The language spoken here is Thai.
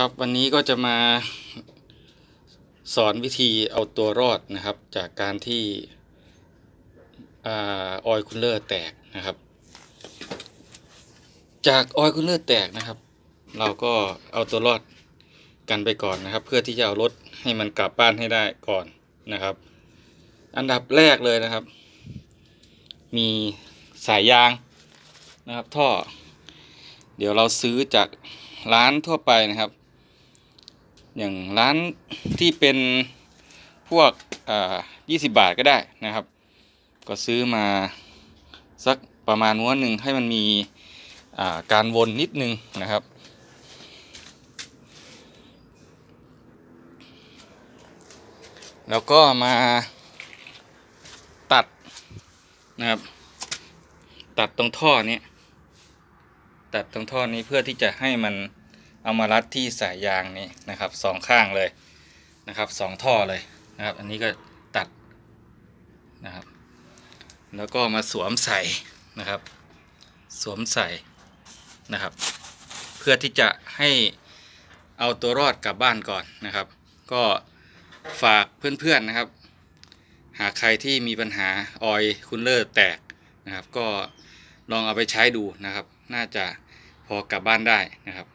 ครับวันนี้ก็จะมาสอนวิธีเอาตัวรอดนะครับ จากการที่ออยคูลเลอร์แตกนะครับ จากออยคูลเลอร์แตกนะครับ เราก็เอาตัวรอดกันไปก่อนนะครับ เพื่อที่จะเอารถให้มันกลับบ้านให้ได้ก่อนนะครับ อันดับแรกเลยนะครับ มีสายยางนะครับท่อ เดี๋ยวเราซื้อจากร้านทั่วไปนะครับ อย่างร้านที่เป็นพวกอ่า20บาทก็ได้นะครับ ก็ซื้อมาสักประมาณม้วนหนึ่งให้มันมีาการวนนิดนึงนะครับ แล้วก็มาตัดนะครับ ตัดตรงท่อนี้ ตัดตรงท่อนี้เพื่อที่จะให้มัน เอามารัดที่สายยางนี้นะครับสองข้างเลยนะครับสองท่อเลยนะครับ อันนี้ก็ตัดนะครับ แล้วก็มาสวมใส่นะครับ สวมใส่นะครับ เพื่อที่จะให้เอาตัวรอดกลับบ้านก่อนนะครับ ก็ฝากเพื่อนๆนะครับ หากใครที่มีปัญหาออยคูลเลอร์แตกนะครับ ก็ลองเอาไปใช้ดูนะครับ น่าจะพอกลับบ้านได้นะครับ